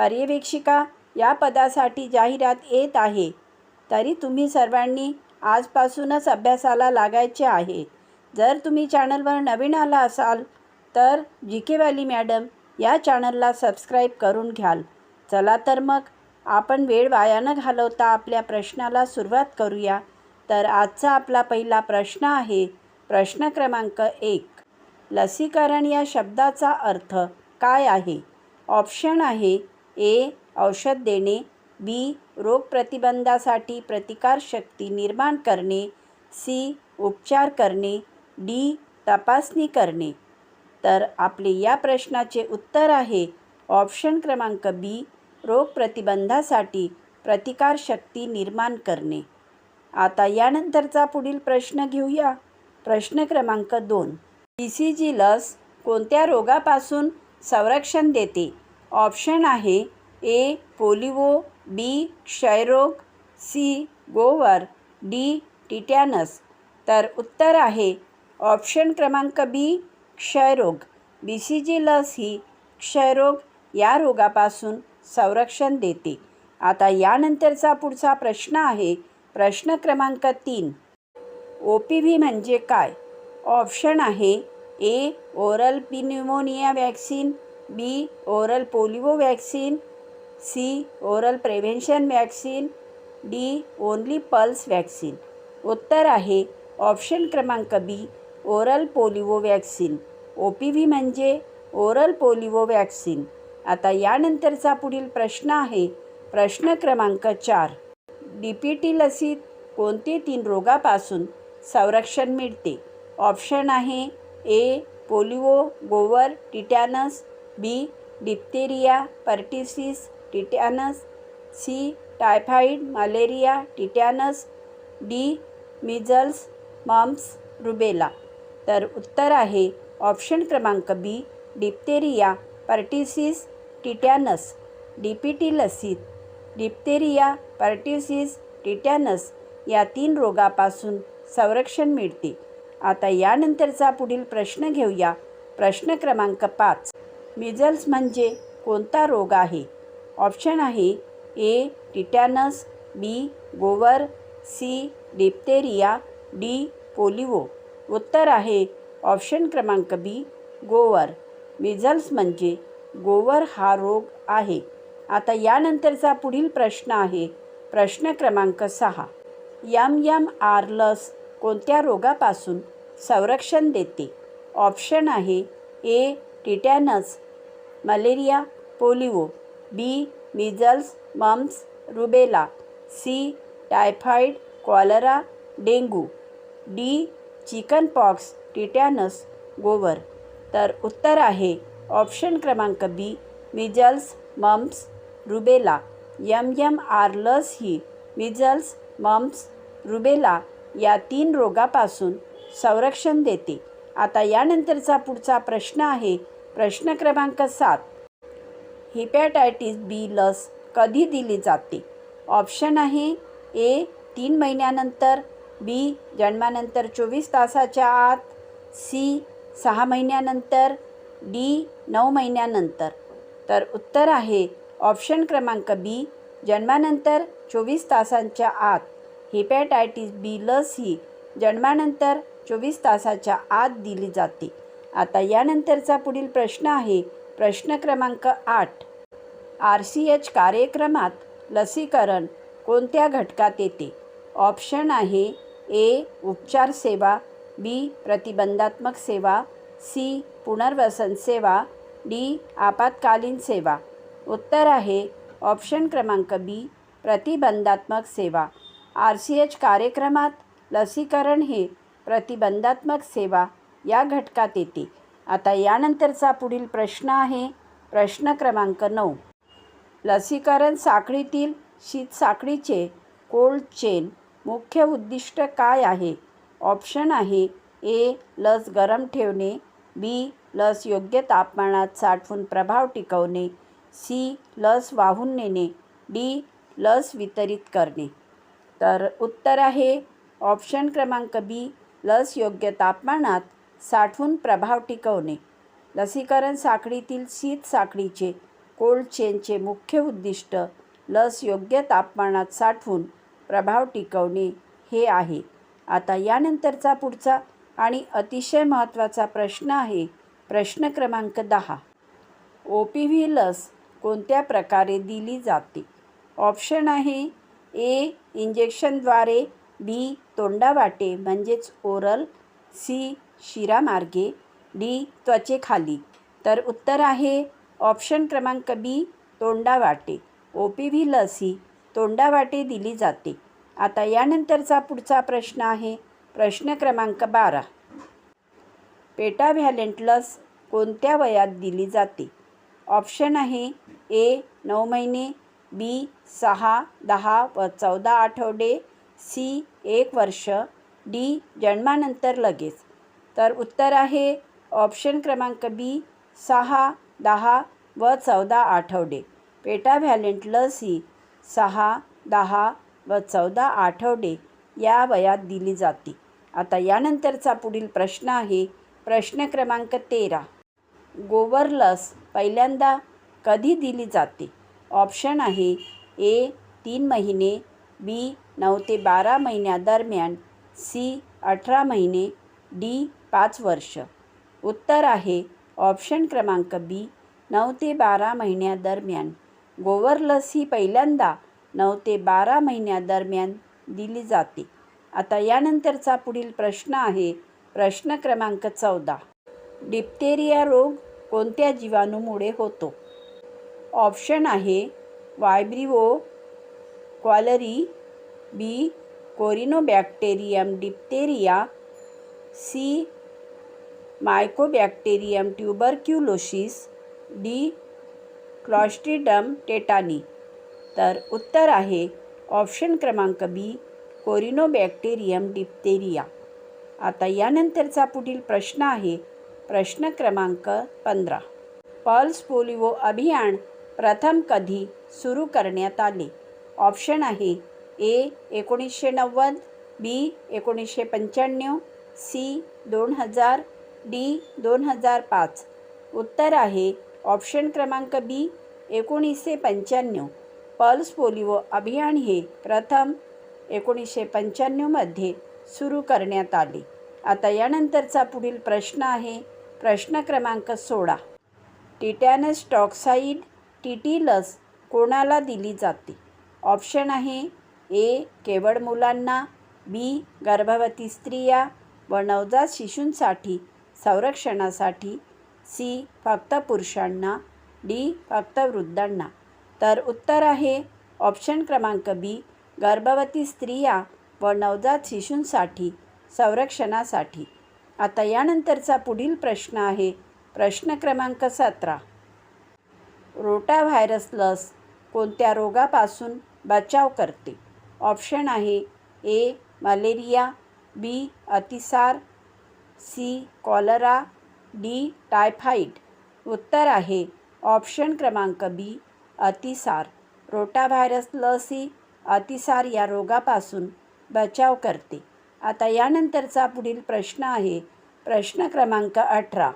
पर्यवेक्षिका या पदासाठी जाहिरात येत आहे. तरी तुम्ही सर्वांनी आजपासूनच अभ्यासाला लागायचे आहे. जर तुम्ही चॅनलवर नवीन आला असाल तर जी के वाली मॅडम या चॅनलला सबस्क्राईब करून घ्याल. चला तर मग आपण वेळ वाया न घालवता आपल्या प्रश्नाला सुरुवात करूया. तर आजचा आपला पहिला प्रश्न आहे प्रश्न क्रमांक एक. लसीकरण या शब्दाचा अर्थ काय आहे? ऑप्शन आहे ए औषध देणे बी रोगप्रतिबंधासाठी प्रतिकारशक्ती निर्माण करणे सी उपचार करणे डी तपासणी करणे. तर आपले या प्रश्नाचे उत्तर आहे ऑप्शन क्रमांक बी रोगप्रतिबंधासाठी प्रतिकारशक्ती निर्माण करणे. आता यानंतरचा पुढील प्रश्न घेऊया. प्रश्न क्रमांक दोन. ई सी जी लस कोणत्या रोगापासून संरक्षण देते? ऑप्शन आहे ए पोलिओ बी क्षयरोग सी गोवर डी टिटॅनस. तर उत्तर आहे ऑप्शन क्रमांक बी क्षयरोग. बी सी जी लस ही क्षयरोग या रोगापासून संरक्षण देते. आता यानंतरचा पुढचा प्रश्न आहे प्रश्न क्रमांक तीन. ओ पी व्ही म्हणजे काय? ऑप्शन आहे A oral pneumonia vaccine B oral polio vaccine C oral prevention vaccine D only pulse vaccine. उत्तर आहे ऑप्शन क्रमांक B oral polio vaccine. O P V म्हणजे ओरल पोलिओ वॅक्सिन. आता यानंतरचा पुढील प्रश्न आहे. प्रश्न क्रमांक चार. डी पी टी लसीत कोणते तीन रोगापासून संरक्षण मिळते? ऑप्शन आहे ए पोलिओ गोवर tetanus B. Diphtheria pertussis tetanus C. Typhoid malaria tetanus D. Measles mumps rubella. तर उत्तर आहे ऑप्शन क्रमांक B. Diphtheria pertussis tetanus D P T Lachit diphtheria pertussis tetanus या तीन रोगापासून संरक्षण मिळते. आता यानंतरचा पुढील प्रश्न घेऊया. प्रश्न क्रमांक पाच. मिझल्स म्हणजे कोणता रोग आहे? ऑप्शन आहे ए टिटॅनस बी गोवर सी डिप्तेरिया डी पोलिओ. उत्तर आहे ऑप्शन क्रमांक बी गोवर. मिझल्स म्हणजे गोवर हा रोग आहे. आता यानंतरचा पुढील प्रश्न आहे. प्रश्न क्रमांक सहा. यम यम आर लस कोणत्या रोगापासून संरक्षण देते? ऑप्शन आहे A tetanus malaria polio B measles mumps rubella C typhoid cholera dengue D chicken pox tetanus गोवर. तर उत्तर आहे ऑप्शन क्रमांक B measles mumps rubella. M M R लस ही मिझल्स मम्स रुबेला या तीन रोगापासून संरक्षण देते. आता यानंतरचा पुढचा प्रश्न आहे प्रश्न क्रमांक सात. हिपॅटायटिस बी लस कधी दिली जाते? ऑप्शन आहे ए तीन महिन्यानंतर बी जन्मानंतर चोवीस तासाच्या आत सी सहा महिन्यानंतर डी नऊ महिन्यानंतर. तर उत्तर आहे ऑप्शन क्रमांक बी जन्मानंतर चोवीस तासांच्या आत. हिपॅटायटिस बी लस ही जन्मानंतर चोवीस तासाच्या आत दिली जाते. आता यानंतरचा पुढील प्रश्न आहे प्रश्न क्रमांक आठ. आर सी एच कार्यक्रमात लसीकरण कोणत्या घटकात येते? ऑप्शन आहे ए उपचार सेवा बी प्रतिबंधात्मक सेवा सी पुनर्वसन सेवा डी आपत्कालीन सेवा. उत्तर आहे ऑप्शन क्रमांक बी प्रतिबंधात्मक सेवा. आर सी एच कार्यक्रमात लसीकरण हे प्रतिबंधात्मक सेवा या घटकात येते. आता यानंतरचा पुढील प्रश्न आहे. प्रश्न क्रमांक नऊ. लसीकरण साखळीतील शीत साखळीचे कोल्ड चेन मुख्य उद्दिष्ट काय आहे? ऑप्शन आहे ए. लस गरम ठेवणे. बी. लस योग्य तापमानात साठवून प्रभाव टिकवणे. सी. लस वाहून नेणे. डी. लस वितरित करणे. तर उत्तर आहे ऑप्शन क्रमांक बी. लस योग्य तापमानात साठवून प्रभाव टिकवणे. लसीकरण साखळीतील शीत साखळीचे कोल्ड चेनचे मुख्य उद्दिष्ट लस योग्य तापमानात साठवून प्रभाव टिकवणे हे आहे. आता यानंतरचा पुढचा आणि अतिशय महत्त्वाचा प्रश्न आहे प्रश्न क्रमांक दहा. ओ पी व्ही लस कोणत्या प्रकारे दिली जाते? ऑप्शन आहे ए इंजेक्शनद्वारे बी तोंडावाटे म्हणजेच ओरल सी. शिरामार्गे डी. त्वचेखाली. तर उत्तर आहे ऑप्शन क्रमांक बी तोंडावाटे. ओ पी व्ही लस ही तोंडावाटे दिली जाते. आता यानंतरचा पुढचा प्रश्न आहे. प्रश्न क्रमांक बारा. पेटाव्हॅलेंट लस कोणत्या वयात दिली जाते? ऑप्शन आहे ए नऊ महिने बी सहा दहा व चौदा आठवडे सी एक वर्ष. डी जन्मानंतर लगेच. तर उत्तर आहे ऑप्शन क्रमांक बी सहा दहा व चौदा आठवडे. पेटाव्हॅलेंट लस ही सहा दहा व चौदा आठवडे या वयात दिली जाते. आता यानंतरचा पुढील प्रश्न आहे प्रश्न क्रमांक तेरा. गोवर लस पहिल्यांदा कधी दिली जाते? ऑप्शन आहे ए तीन महिने बी नऊ ते बारा महिन्यादरम्यान सी अठरा महिने डी पाच वर्ष. उत्तर आहे ऑप्शन क्रमांक बी नऊ ते बारा महिन्यादरम्यान गोवर लस ही पहिल्यांदा नऊ ते बारा महिन्यादरम्यान दिली जाते. आता यानंतरचा पुढील प्रश्न आहे प्रश्न क्रमांक चौदा. डिप्टेरिया रोग कोणत्या जीवाणूमुळे होतो? ऑप्शन आहे Vibrio cholerae B Corynebacterium diphtheriae C Mycobacterium tuberculosis D Clostridium tetani. तर उत्तर आहे ऑप्शन क्रमांक बी कोरिनोबॅक्टेरियम डिप्टेरिया आता यानंतरचा पुढील प्रश्न आहे प्रश्न क्रमांक पंधरा. पल्स पोलिओ अभियान प्रथम कधी सुरू करण्यात आले? ऑप्शन आहे. ए एकोणीसशे नव्वद बी एकोणीसशे पंच्याण्णव सी दोन हजार डी दोन हजार पाच. उत्तर आहे. ऑप्शन क्रमांक बी एकोणीसशे पंच्याण्णव. पल्स पोलिओ अभियान हे प्रथम एकोणीसशे पंच्याण्णवमध्ये सुरू करण्यात आले. आता यानंतरचा पुढील प्रश्न आहे. प्रश्न क्रमांक सोळा. टिटॅनस टॉक्साईड टी टी लस कोणाला दिली जाते? ऑप्शन आहे ए केवळ मुलांना बी गर्भवती स्त्रिया व नवजात शिशूंसाठी संरक्षणासाठी सी फक्त पुरुषांना डी फक्त वृद्धांना. तर उत्तर आहे ऑप्शन क्रमांक बी गर्भवती स्त्रिया व नवजात शिशूंसाठी संरक्षणासाठी. आता यानंतरचा पुढील प्रश्न आहे प्रश्न क्रमांक सतरा. रोटा व्हायरस लस कोणत्या रोगापासून बचाव करते. ऑप्शन आहे ए मलेरिया बी अतिसार सी कॉलरा डी टायफाईड उत्तर आहे ऑप्शन क्रमांक बी अतिसार. रोटाव्हायरस लस ही अतिसार या रोगापासून बचाव करते. आता यानंतरचा पुढील प्रश्न आहे. प्रश्न क्रमांक अठरा.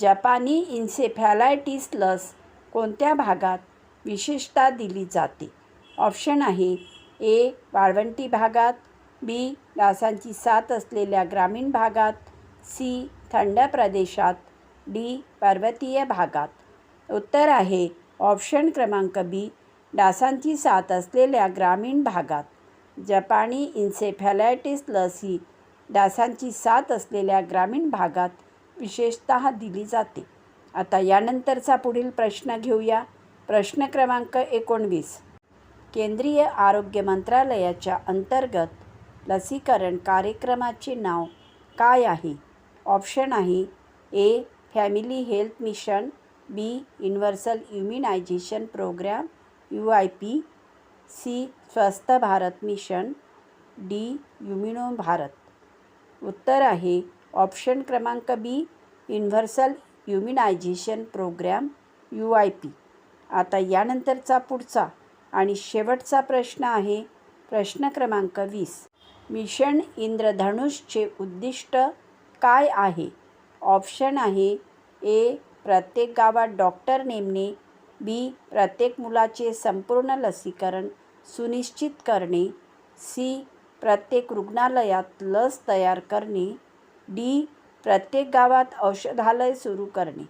जपानी इन्सेफॅलायटिस लस कोणत्या भागात विशेषतः दिली जाते? ऑप्शन आहे. ए वाळवंटी भागात बी डासांची साथ असलेल्या ग्रामीण भागात सी थंड प्रदेशात डी पर्वतीय भागात. उत्तर आहे. ऑप्शन क्रमांक बी डासांची साथ असलेल्या ग्रामीण भागात. जपानी इन्सेफॅलायटिस लस ही डासांची साथ असलेल्या ग्रामीण भागात विशेषतः दिली जाते. आता यानंतरचा पुढील प्रश्न घेऊया. प्रश्न क्रमांक एकोणवीस. केंद्रीय आरोग्य मंत्रालयाच्या अंतर्गत लसीकरण कार्यक्रमाचे नाव काय आहे? ऑप्शन आहे A family health mission B universal immunisation programme U I P C Swasth Bharat mission D युमिनो Bharat. उत्तर आहे ऑप्शन क्रमांक B universal immunisation programme U I P. आता यानंतरचा पुढचा आणि शेवटचा प्रश्न आहे प्रश्न क्रमांक वीस. मिशन इंद्रधनुषचे उद्दिष्ट काय आहे? ऑप्शन आहे ए प्रत्येक गावात डॉक्टर नेमणे बी प्रत्येक मुलाचे संपूर्ण लसीकरण सुनिश्चित करणे सी प्रत्येक रुग्णालयात लस तयार करणे डी प्रत्येक गावात औषधालय सुरू करणे.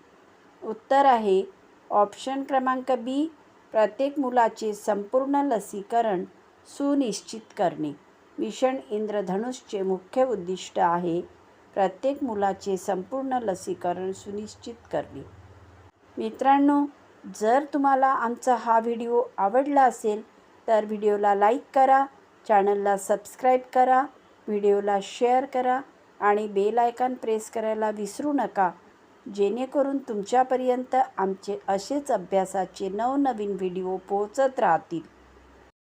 उत्तर आहे ऑप्शन क्रमांक बी प्रत्येक मुलाचे संपूर्ण लसीकरण सुनिश्चित करणे. मिशन इंद्रधनुषचे मुख्य उद्दिष्ट आहे प्रत्येक मुलाचे संपूर्ण लसीकरण सुनिश्चित करणे. मित्रांनो जर तुम्हाला आमचा हा व्हिडिओ आवडला असेल तर व्हिडिओला लाईक करा चॅनलला सबस्क्राईब करा व्हिडिओला शेअर करा आणि बेल आयकॉन प्रेस करायला विसरू नका. जेणेकरून तुमच्यापर्यंत आमचे असेच अभ्यासाचे नवनवीन व्हिडिओ पोहोचत राहतील.